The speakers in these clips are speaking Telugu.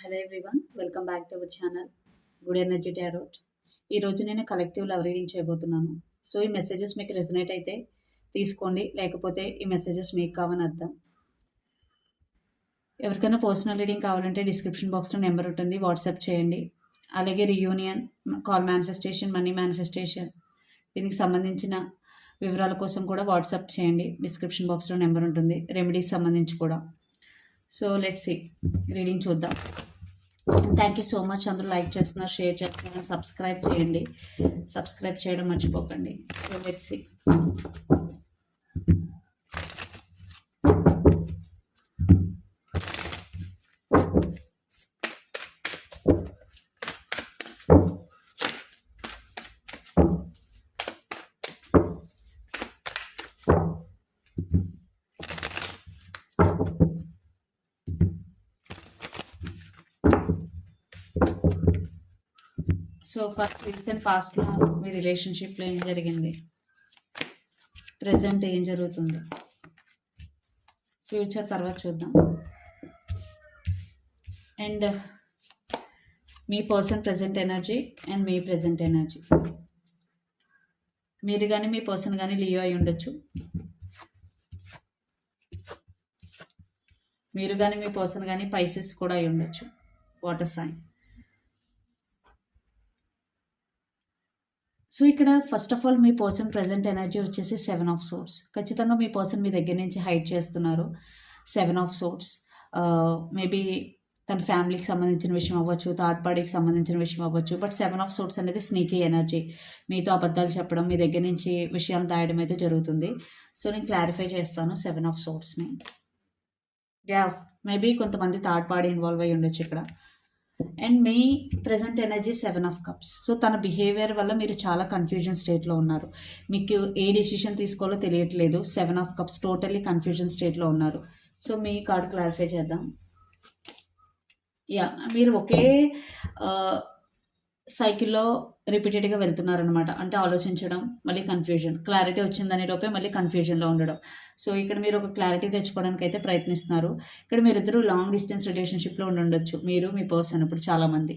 Hello everyone welcome back to our channel good energy tarot ఈరోజు నేను కలెక్టివ్ లవ్ రీడింగ్ చేయబోతున్నాను. సో ఈ మెసేజెస్ మీకు రెజనేట్ అయితే తీసుకోండి లేకపోతే ఈ మెసేజెస్ మీకు కావని అర్థం. ఎవరికైనా పర్సనల్ రీడింగ్ కావాలంటే డిస్క్రిప్షన్ బాక్స్లో నెంబర్ ఉంటుంది వాట్సాప్ చేయండి. అలాగే reunion call manifestation money manifestation దీనికి సంబంధించిన వివరాల కోసం కూడా వాట్సాప్ చేయండి డిస్క్రిప్షన్ బాక్స్లో నెంబర్ ఉంటుంది రెమెడీస్ సంబంధించి కూడా. సో లెట్స్ సి రీడింగ్ చూద్దాం. థ్యాంక్ యూ సో మచ్ అందరూ లైక్ చేస్తున్నారు షేర్ చేస్తున్నారు సబ్స్క్రైబ్ చేయండి. సబ్స్క్రైబ్ చేయడం మర్చిపోకండి. So let's so first recent పాస్ట్లో మీ రిలేషన్షిప్లో ఏం జరిగింది? ప్రజెంట్ ఏం జరుగుతుంది? ఫ్యూచర్ తర్వాత చూద్దాం. అండ్ uh, మీ పర్సన్ ప్రజెంట్ ఎనర్జీ అండ్ మీ ప్రజెంట్ ఎనర్జీ మీరు కానీ మీ పర్సన్ కానీ లియో అయి ఉండొచ్చు. మీరు కానీ మీ పర్సన్ కానీ పైసెస్ కూడా అయి ఉండొచ్చు. వాటర్ సైన్ సో ఇక్కడ ఫస్ట్ ఆఫ్ ఆల్ మీ పర్సన్ ప్రజెంట్ ఎనర్జీ వచ్చేసి సెవెన్ ఆఫ్ సోర్స్ ఖచ్చితంగా మీ పర్సన్ మీ దగ్గర నుంచి హైడ్ చేస్తున్నారు సెవెన్ ఆఫ్ సోర్స్ మేబీ తన ఫ్యామిలీకి సంబంధించిన విషయం అవ్వచ్చు థర్డ్ పార్టీకి సంబంధించిన విషయం అవ్వచ్చు బట్ సెవెన్ ఆఫ్ సోర్స్ అనేది స్నీకీ ఎనర్జీ మీతో అబద్ధాలు చెప్పడం మీ దగ్గర నుంచి విషయాలు దాయడం అయితే జరుగుతుంది. సో నేను క్లారిఫై చేస్తాను సెవెన్ ఆఫ్ సోర్స్ని యా మేబీ కొంతమంది థర్డ్ పార్టీ ఇన్వాల్వ్ అయ్యి ఉండొచ్చు ఇక్కడ. And me present energy seven of cups so తన బిహేవియర్ వల్ల మీరు చాలా కన్ఫ్యూజన్ స్టేట్లో ఉన్నారు. మీకు ఏ డెసిషన్ తీసుకోవాలో తెలియట్లేదు. Seven of cups totally confusion స్టేట్లో ఉన్నారు. సో మీ కార్డ్ క్లారిఫై చేద్దాం. యా మీరు ఒకే uh, సైకిల్లో రిపీటెడ్గా వెళ్తున్నారనమాట అంటే ఆలోచించడం మళ్ళీ కన్ఫ్యూజన్. క్లారిటీ వచ్చిందనే లోపే మళ్ళీ కన్ఫ్యూజన్లో ఉండడం. సో ఇక్కడ మీరు ఒక క్లారిటీ తెచ్చుకోవడానికి అయితే ప్రయత్నిస్తున్నారు. ఇక్కడ మీరిద్దరూ లాంగ్ డిస్టెన్స్ రిలేషన్షిప్లో ఉండొచ్చు. మీరు మీ పర్సన్ ఇప్పుడు చాలామంది.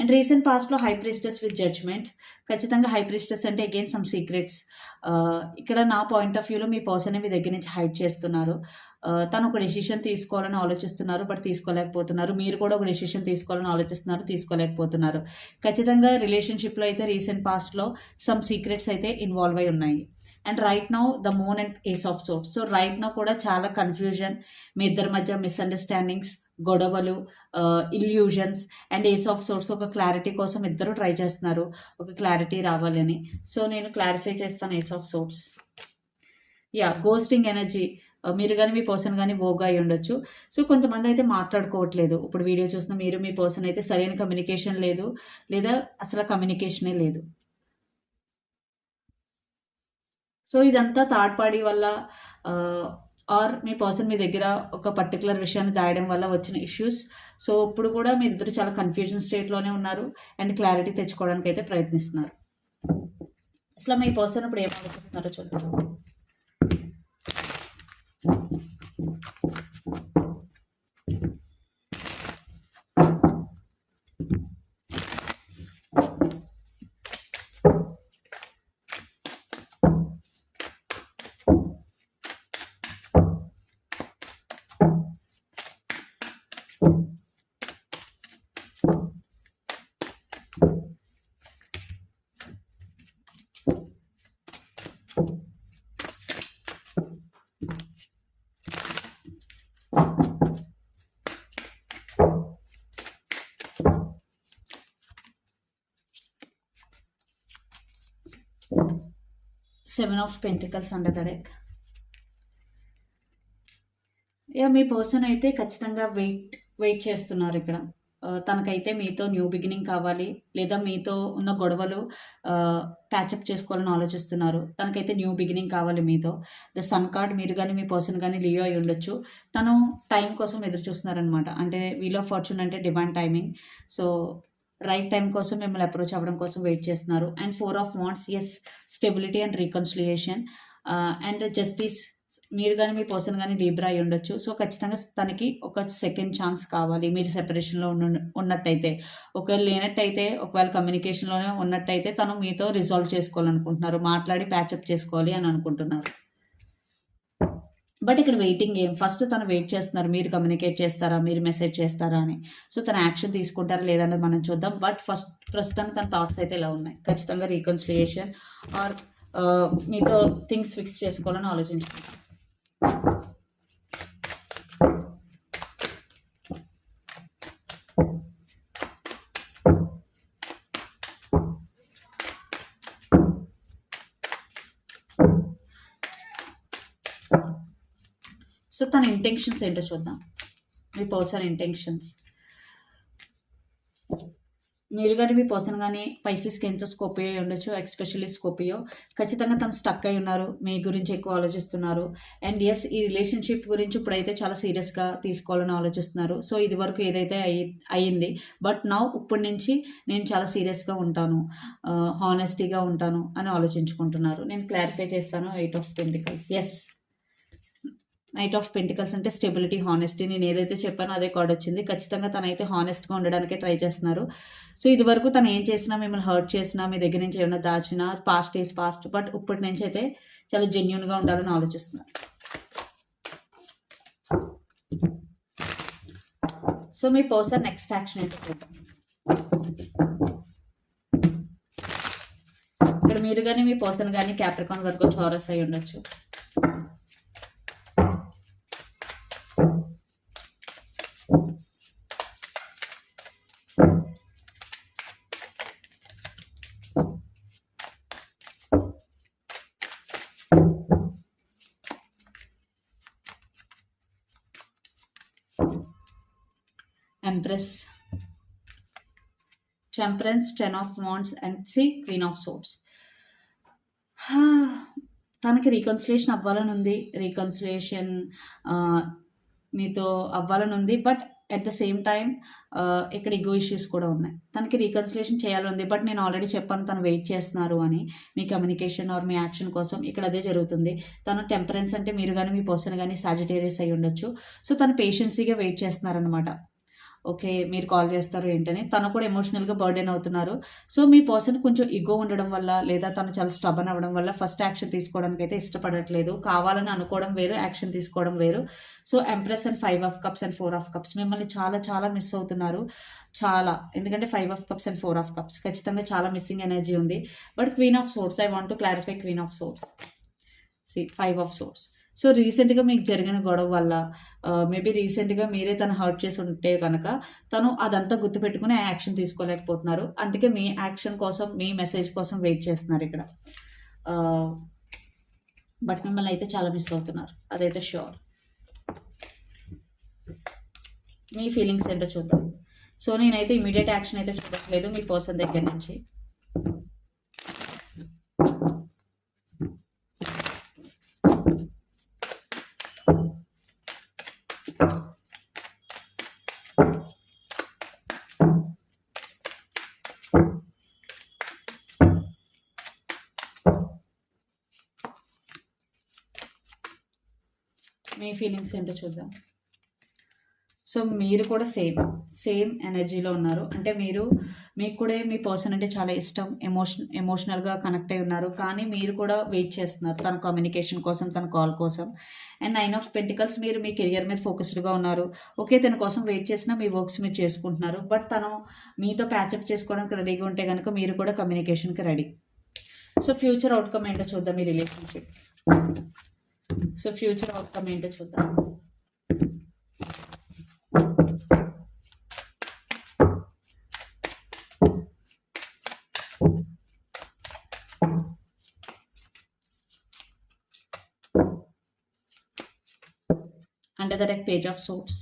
అండ్ రీసెంట్ పాస్ట్లో హై ప్రిస్టెస్ విత్ జడ్జ్మెంట్. ఖచ్చితంగా హై ప్రిస్టెస్ అంటే అగైన్ సమ్ సీక్రెట్స్. ఇక్కడ నా పాయింట్ ఆఫ్ వ్యూలో మీ పర్సన్ మీ దగ్గర నుంచి హైడ్ చేస్తున్నారు. తను ఒక డెసిషన్ తీసుకోవాలని ఆలోచిస్తున్నారు బట్ తీసుకోలేకపోతున్నారు. మీరు కూడా ఒక డెసిషన్ తీసుకోవాలని ఆలోచిస్తున్నారు తీసుకోలేకపోతున్నారు. ఖచ్చితంగా రిలేషన్షిప్లో అయితే రీసెంట్ పాస్ట్లో సమ్ సీక్రెట్స్ అయితే ఇన్వాల్వ్ అయి ఉన్నాయి. And right now the moon and ace of swords so right now కూడా చాలా కన్ఫ్యూజన్ మీ ఇద్దరి మధ్య మిస్అండర్స్టాండింగ్స్ గొడవలు illusions and ace of swords ఒక క్లారిటీ కోసం ఇద్దరు ట్రై చేస్తున్నారు. ఒక క్లారిటీ రావాలని. సో నేను క్లారిఫై చేస్తాను ace of swords yeah ghosting energy మీరు కానీ మీ పర్సన్ కానీ ఓగా అయి ఉండొచ్చు. సో కొంతమంది అయితే మాట్లాడుకోవట్లేదు. ఇప్పుడు వీడియో చూసిన మీరు మీ పర్సన్ అయితే సరైన కమ్యూనికేషన్ లేదు. లేదా అసలు కమ్యూనికేషనే లేదు. సో ఇదంతా థర్డ్ పార్టీ వల్ల ఆర్ మీ పర్సన్ మీ దగ్గర ఒక పర్టికులర్ విషయాన్ని దాయడం వల్ల వచ్చిన ఇష్యూస్ సో ఇప్పుడు కూడా మీ ఇద్దరు చాలా కన్ఫ్యూజన్ స్టేట్లోనే ఉన్నారు అండ్ క్లారిటీ తెచ్చుకోవడానికి అయితే ప్రయత్నిస్తున్నారు. అసలు మీ పర్సన్ ఇప్పుడు ఏం ఆలోచిస్తున్నారో చూద్దాం. Seven of pentacles under the deck. ఇక మీ పర్సన్ అయితే ఖచ్చితంగా వెయిట్ వెయిట్ చేస్తున్నారు ఇక్కడ. తనకైతే మీతో న్యూ బిగినింగ్ కావాలి లేదా మీతో ఉన్న గొడవలు ప్యాచప్ చేసుకోవాలని ఆలోచిస్తున్నారు. తనకైతే న్యూ బిగినింగ్ కావాలి మీతో. ద సన్ కార్డ్ మీరు కానీ మీ పర్సన్ కానీ లియో అయి ఉండొచ్చు. తను టైం కోసం ఎదురు చూస్తున్నారనమాట అంటే వీల్ ఆఫ్ ఫార్చ్యూన్ అంటే divine timing. So right time కోసం మిమ్మల్ని అప్రోచ్ అవ్వడం కోసం వెయిట్ చేస్తున్నారు. And four of wands as stability and reconciliation and justice మీరు కానీ మీ పర్సన్ కానీ లీబ్రా అయి ఉండొచ్చు. సో ఖచ్చితంగా తనకి ఒక సెకండ్ ఛాన్స్ కావాలి. మీరు సెపరేషన్లో ఉన్న ఉన్నట్టయితే. ఒకవేళ లేనట్టయితే ఒకవేళ కమ్యూనికేషన్లోనే ఉన్నట్టయితే తను మీతో రిజాల్వ్ చేసుకోవాలనుకుంటున్నారు. మాట్లాడి ప్యాచప్ చేసుకోవాలి అని అనుకుంటున్నారు. బట్ ఇక్కడ వెయిటింగ్ ఏం? ఫస్ట్ తను వెయిట్ చేస్తున్నారు. మీరు కమ్యూనికేట్ చేస్తారా? మీరు మెసేజ్ చేస్తారా అని. సో తన యాక్షన్ తీసుకుంటారా లేదన్నది మనం చూద్దాం. బట్ ఫస్ట్ ప్రస్తుతానికి తన థాట్స్ అయితే ఇలా ఉన్నాయి. ఖచ్చితంగా రీకన్సిలియేషన్ ఆర్ మీతో థింగ్స్ ఫిక్స్ చేసుకోవాలని ఆలోచించుకుంటాం. సో తన ఇంటెన్షన్స్ ఏంటో చూద్దాం. మీ పర్సన్ ఇంటెన్షన్స్ మీరు కానీ మీ పర్సన్ కానీ పైసెస్ కెన్స స్కోపియో ఉండొచ్చు ఎక్స్పెషల్లీ స్కోపియో ఖచ్చితంగా తను స్టక్ అయి ఉన్నారు. మీ గురించి ఎక్కువ ఆలోచిస్తున్నారు. అండ్ ఎస్ ఈ రిలేషన్షిప్ గురించి ఇప్పుడైతే చాలా సీరియస్గా తీసుకోవాలని ఆలోచిస్తున్నారు. సో ఇది వరకు ఏదైతే అయ్యి అయ్యింది. బట్ నా ఇప్పటి నుంచి నేను చాలా సీరియస్గా ఉంటాను. హానెస్టీగా ఉంటాను అని ఆలోచించుకుంటున్నారు. నేను క్లారిఫై చేస్తాను. Eight of pentacles as knight of pentacles అంటే స్టెబిలిటీ హానెస్టీ నేను ఏదైతే చెప్పానో అదే కార్డ్ వచ్చింది. ఖచ్చితంగా తనైతే హానెస్ట్గా ఉండడానికే ట్రై చేస్తున్నారు. సో ఇది వరకు తను ఏం చేసినా మిమ్మల్ని హర్ట్ చేసినా మీ దగ్గర నుంచి ఏమైనా దాచినా పాస్ట్ ఈజ్ పాస్ట్ బట్ ఇప్పటి నుంచి అయితే చాలా జెన్యున్గా ఉండాలని ఆలోచిస్తున్నారు. సో మీ పర్సన్ నెక్స్ట్ యాక్షన్ ఏంటో చూద్దాం. ఇక్కడ మీరు కానీ మీ పర్సన్ కానీ క్యాప్రికాన్ వరకు చౌరస్ అయి ఉండొచ్చు. Empress temperance ten of wands and see queen of swords తనకి రీకన్సిలేషన్ అవ్వాలని ఉంది రీకన్సిలేషన్ మీతో అవ్వాలని ఉంది but at the same time ఇక్కడ ఇగో ఇష్యూస్ కూడా ఉన్నాయి. తనకి రీకన్సిలేషన్ చేయాలని ఉంది బట్ నేను ఆల్రెడీ చెప్పాను తను వెయిట్ చేస్తున్నారు అని మీ కమ్యూనికేషన్ ఆర్ మీ యాక్షన్ కోసం ఇక్కడ అదే జరుగుతుంది. తను టెంపరెన్స్ అంటే మీరు కానీ మీ పర్సన్ కానీ సాజిటేరియస్ అయి ఉండొచ్చు. సో తను పేషెన్సీగా వెయిట్ చేస్తున్నారనమాట ఓకే మీరు కాల్ చేస్తారు ఏంటని. తను కూడా ఎమోషనల్గా బర్డెన్ అవుతున్నారు. సో మీ పర్సన్ కొంచెం ఇగో ఉండడం వల్ల లేదా తను చాలా స్టబన్ అవ్వడం వల్ల ఫస్ట్ యాక్షన్ తీసుకోవడానికి అయితే ఇష్టపడట్లేదు. కావాలని అనుకోవడం వేరు యాక్షన్ తీసుకోవడం వేరు. So empress and five of cups and four of cups. మిమ్మల్ని చాలా చాలా మిస్ అవుతున్నారు. చాలా. ఎందుకంటే five of cups and four of cups. ఖచ్చితంగా చాలా మిస్సింగ్ ఎనర్జీ ఉంది. But queen of swords. I want to clarify queen of swords. See five of swords. So రీసెంట్గా మీకు జరిగిన గొడవ వల్ల మేబీ రీసెంట్గా మీరే తను హర్ట్ చేసి ఉంటే కనుక తను అదంతా గుర్తుపెట్టుకుని యాక్షన్ తీసుకోలేకపోతున్నారు. అందుకే మీ యాక్షన్ కోసం మీ మెసేజ్ కోసం వెయిట్ చేస్తున్నారు ఇక్కడ. బట్ మిమ్మల్ని అయితే చాలా మిస్ అవుతున్నారు. అదైతే షూర్ మీ ఫీలింగ్స్ ఏంటో చూద్దాం. సో నేనైతే ఇమీడియట్ యాక్షన్ అయితే చూడట్లేదు మీ పర్సన్ దగ్గర నుంచి. మీ ఫీలింగ్స్ ఏంటో చూద్దాం. సో మీరు కూడా సేమ్ సేమ్ ఎనర్జీలో ఉన్నారు. అంటే మీరు మీకు కూడా మీ పర్సన్ అంటే చాలా ఇష్టం ఎమోషన్ ఎమోషనల్గా కనెక్ట్ అయి ఉన్నారు. కానీ మీరు కూడా వెయిట్ చేస్తున్నారు తన కమ్యూనికేషన్ కోసం తన కాల్ కోసం. అండ్ నైన్ ఆఫ్ పెంటికల్స్ మీరు మీ కెరియర్ మీద ఫోకస్డ్గా ఉన్నారు. ఓకే తన కోసం వెయిట్ చేసినా మీ వర్క్స్ మీరు చేసుకుంటున్నారు. బట్ తను మీతో ప్యాచప్ చేసుకోవడానికి రెడీగా ఉంటే కనుక మీరు కూడా కమ్యూనికేషన్కి రెడీ సో ఫ్యూచర్ అవుట్కమ్ ఏంటో చూద్దాం మీ రిలేషన్షిప్ సో ఫ్యూచర్ అవుట్కమ్ ఏంటో చూద్దాం under the deck page of swords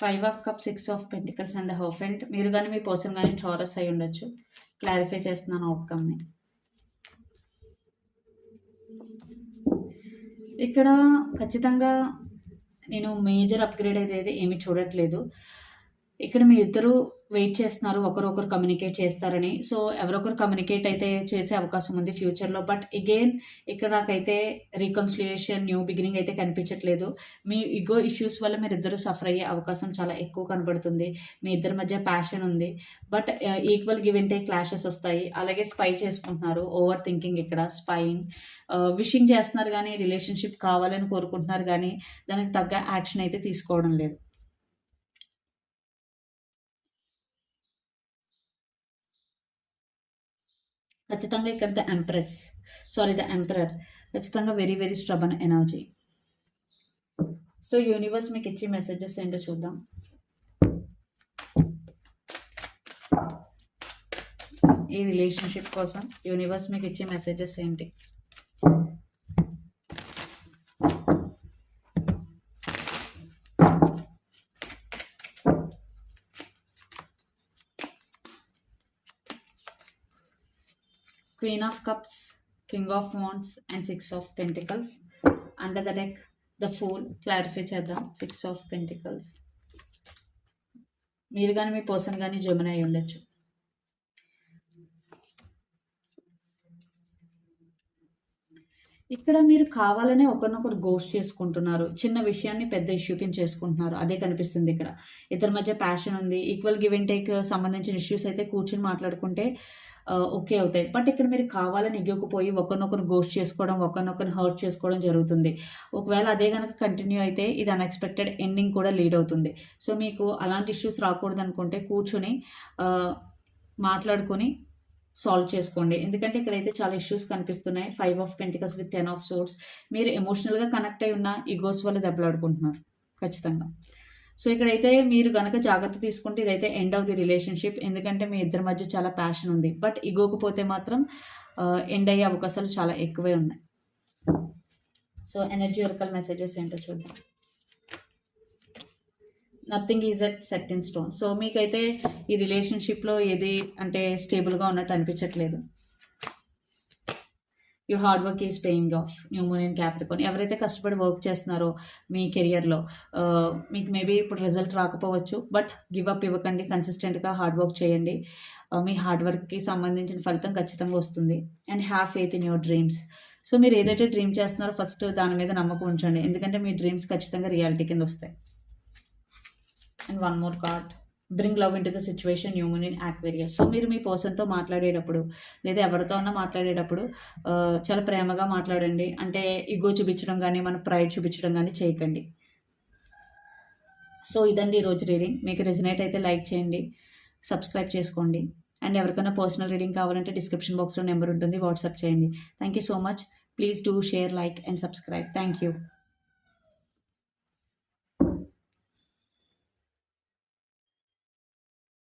five of cup six of pentacles and hierophant మీరు కానీ మీ పర్సన్ కానీ చారస్ అయి ఉండొచ్చు. క్లారిఫై చేస్తున్నాను అవుట్కమ్ని ఇక్కడ ఖచ్చితంగా నేను మేజర్ అప్గ్రేడ్ అయితే ఏమీ చూడట్లేదు. ఇక్కడ మీ ఇద్దరు వెయిట్ చేస్తున్నారు ఒకరొకరు కమ్యూనికేట్ చేస్తారని. సో ఎవరొకరు కమ్యూనికేట్ అయితే చేసే అవకాశం ఉంది ఫ్యూచర్లో బట్ అగైన్ ఇక్కడ నాకైతే రీకన్సిలియేషన్ న్యూ బిగినింగ్ అయితే కనిపించట్లేదు. మీ ఇగో ఇష్యూస్ వల్ల మీరు ఇద్దరు సఫర్ అయ్యే అవకాశం చాలా ఎక్కువ కనబడుతుంది. మీ ఇద్దరి మధ్య ప్యాషన్ ఉంది. But equal give and take clashes వస్తాయి. అలాగే స్పై చేసుకుంటున్నారు ఓవర్ థింకింగ్ ఇక్కడ స్పైయింగ్ విషింగ్ uh, చేస్తున్నారు కానీ రిలేషన్షిప్ కావాలని కోరుకుంటున్నారు కానీ దానికి తగ్గ యాక్షన్ అయితే తీసుకోవడం లేదు. ఖచ్చితంగా ఇక్కడ the empress sorry the emperor ఖచ్చితంగా very very stubborn energy so universe మీకు ఇచ్చే మెసేజెస్ ఏంటో చూద్దాం. ఈ రిలేషన్షిప్ కోసం యూనివర్స్ మీకు ఇచ్చే మెసేజెస్ ఏంటి? Queen of Cups, King of Wands, and Six of Pentacles. Under the deck, the fool clarify చేద్దాం. సిక్స్ ఆఫ్ పెంటికల్స్ మీరు కానీ మీ పర్సన్ కానీ జమున అయి ఉండొచ్చు. ఇక్కడ మీరు కావాలనే ఒకరినొకరు గోస్ట్ చేసుకుంటున్నారు. చిన్న విషయాన్ని పెద్ద ఇష్యూ కింద చేసుకుంటున్నారు. అదే కనిపిస్తుంది ఇక్కడ. ఇద్దరి మధ్య ప్యాషన్ ఉంది. ఈక్వల్ గివ్ అండ్ టేక్ సంబంధించిన ఇష్యూస్ అయితే కూర్చుని మాట్లాడుకుంటే ఓకే అవుతాయి. బట్ ఇక్కడ మీరు కావాలని ఎగ్గకపోయి ఒకరినొకరు గోస్ట్ చేసుకోవడం ఒకరినొకరిని హర్ట్ చేసుకోవడం జరుగుతుంది. ఒకవేళ అదే కనుక కంటిన్యూ అయితే ఇది అన్ఎక్స్పెక్టెడ్ ఎండింగ్ కూడా లీడ్ అవుతుంది. సో మీకు అలాంటి ఇష్యూస్ రాకూడదు అనుకుంటే కూర్చొని మాట్లాడుకొని సాల్వ్ చేసుకోండి. ఎందుకంటే ఇక్కడైతే చాలా ఇష్యూస్ కనిపిస్తున్నాయి. Five of pentacles with ten of swords మీరు ఎమోషనల్గా కనెక్ట్ అయి ఉన్న ఈగోస్ వల్ల దెబ్బలాడుకుంటున్నారు. ఖచ్చితంగా. సో ఇక్కడైతే మీరు కనుక జాగ్రత్త తీసుకుంటే ఇదైతే ఎండ్ ఆఫ్ ది రిలేషన్షిప్ ఎందుకంటే మీ ఇద్దరి మధ్య చాలా ప్యాషన్ ఉంది. బట్ ఇగోకపోతే మాత్రం ఎండ్ అయ్యే అవకాశాలు చాలా ఎక్కువే ఉన్నాయి. సో ఎనర్జీ వర్కల్ మెసేజెస్ ఏంటో చూద్దాం. Nothing is at set in stone so మీకైతే ఈ రిలేషన్షిప్లో ఏది అంటే స్టేబుల్గా ఉన్నట్టు అనిపించట్లేదు. You hard work is paying off new moon ఎవరైతే కష్టపడి వర్క్ చేస్తున్నారో మీ కెరియర్లో మీకు మేబీ ఇప్పుడు రిజల్ట్ రాకపోవచ్చు బట్ గివ్ అప్ ఇవ్వకండి. కన్సిస్టెంట్గా హార్డ్ వర్క్ చేయండి. మీ హార్డ్ వర్క్కి సంబంధించిన ఫలితం ఖచ్చితంగా వస్తుంది. And have faith in your dreams so మీరు ఏదైతే డ్రీమ్ చేస్తున్నారో ఫస్ట్ దాని మీద నమ్మకం ఉంచండి. ఎందుకంటే మీ డ్రీమ్స్ ఖచ్చితంగా రియాలిటీ కింద వస్తాయి. And one more card bring love into the situation human in Aquarius so మీరు మీ పర్సన్తో మాట్లాడేటప్పుడు లేదా ఎవరితో ఉన్నా మాట్లాడేటప్పుడు చాలా ప్రేమగా మాట్లాడండి. అంటే ఇగో చూపించడం కానీ మన ప్రైడ్ చూపించడం కానీ చేయకండి. సో ఇదండి ఈరోజు రీడింగ్ మీకు రెజినేట్ అయితే లైక్ చేయండి సబ్స్క్రైబ్ చేసుకోండి. అండ్ ఎవరికైనా పర్సనల్ రీడింగ్ కావాలంటే డిస్క్రిప్షన్ బాక్స్లో నెంబర్ ఉంటుంది వాట్సాప్ చేయండి. Thank you so much please do share like and subscribe thank you